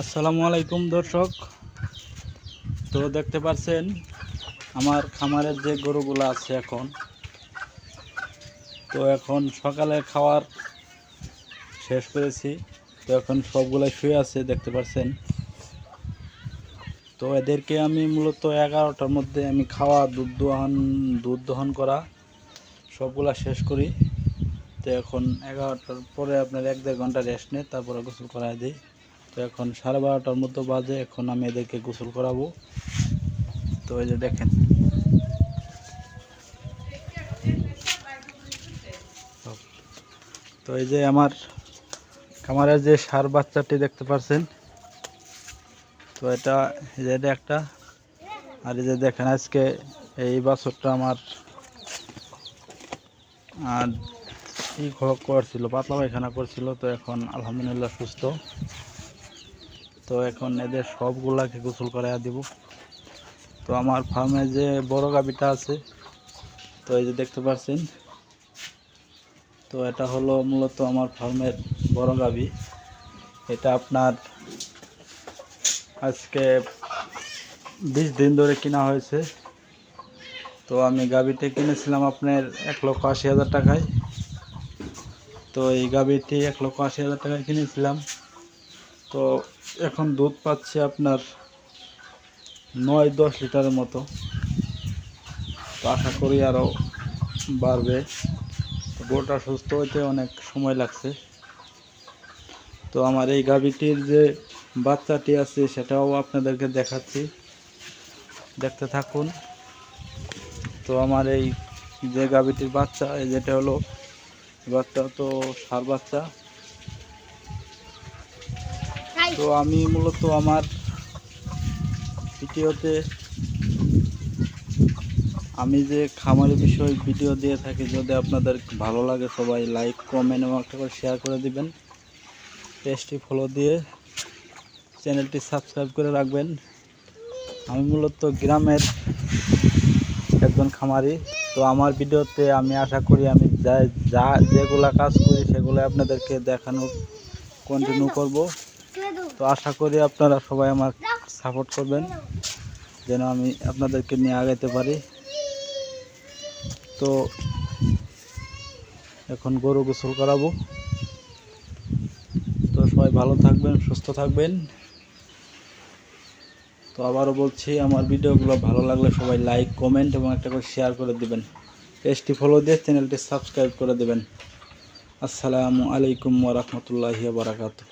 আসসালামু আলাইকুম, দর্শক। তো দেখতে পাচ্ছেন আমার খামারের যে গরুগুলো আছে এখন। তো এখন সকালে খাওয়ার শেষ করেছি। তো এখন সবগুলো শুয়ে আছে, দেখতে পাচ্ছেন তো এদেরকে আমি মূলত এগারোটার মধ্যে আমি খাওয়া, দুধ দোহন, দুধ দহন করা, সবগুলা শেষ করি। তো এখন এগারোটার পরে আপনার এক দেড় ঘণ্টা রেস্ট নেই তারপরে গোসল করা দিই। তো এখন সাড়ে বারোটার মতো বাজে, এখন আমি এদেরকে গোসল করাবো। তো এই যে দেখেন। তো এই যে আমার খামারের যে সার বাচ্চাটি দেখতে পাচ্ছেন তো এটা এটা একটা। আর এই যে দেখেন আজকে এই বাছরটা আমার, আর কি করছিল, পাতলা পায়খানা করছিল, তো এখন আলহামদুলিল্লাহ সুস্থ। তো এখন এদের সবগুলাকে গোসল করাইয়া দিব। তো আমার ফার্মে যে বড় গাবিটা আছে, তো এই যে দেখতে পাচ্ছেন তো এটা হলো মূলত আমার ফার্মের বড় গাবি এটা আপনার আজকে বিশ দিন ধরে কিনা হয়েছে। তো আমি গাবিটি কিনেছিলাম আপনার এক লক্ষ আশি হাজার টাকায়। তো এই গাবিটি এক লক্ষ আশি হাজার টাকায় কিনেছিলাম। তো এখন দুধ পাচ্ছে আপনার নয় দশ লিটারের মতো। তো আশা করি আরও বাড়বে। তো গরুটা সুস্থ হতে অনেক সময় লাগছে। তো আমার এই গাভীটির যে বাচ্চাটি আছে, সেটাও আপনাদেরকে দেখাচ্ছি। দেখতে থাকুন। তো আমার এই যে গাভীটির বাচ্চা, এই যেটা হলো বাচ্চা তো সার বাচ্চা। তো আমি মূলত আমার ভিডিওতে আমি যে খামারের বিষয়ে ভিডিও দিয়ে থাকি, যদি আপনাদের ভালো লাগে সবাই লাইক কমেন্ট এবং একটা করে শেয়ার করে দিবেন। পেজটি ফলো দিয়ে চ্যানেলটি সাবস্ক্রাইব করে রাখবেন। আমি মূলত গ্রামের একজন খামারি, তো আমার ভিডিওতে আমি আশা করি আমি যা যা, যেগুলা কাজ করি সেগুলো আপনাদেরকে দেখানোর কন্টিনিউ করব। তো আশা করি আপনারা সবাই আমার সাপোর্ট করবেন, যেন আমি আপনাদেরকে নিয়ে আগাইতে পারি। তো এখন গরু গোসল করাবো। তো সবাই ভালো থাকবেন, সুস্থ থাকবেন। তো আবারও বলছি, আমার ভিডিওগুলো ভালো লাগলে সবাই লাইক কমেন্ট এবং একটা করে শেয়ার করে দেবেন। পেজটি ফলো দিয়ে চ্যানেলটি সাবস্ক্রাইব করে দেবেন। আসসালামু আলাইকুম ওরহমতুল্লাহি বারাকাতুহ।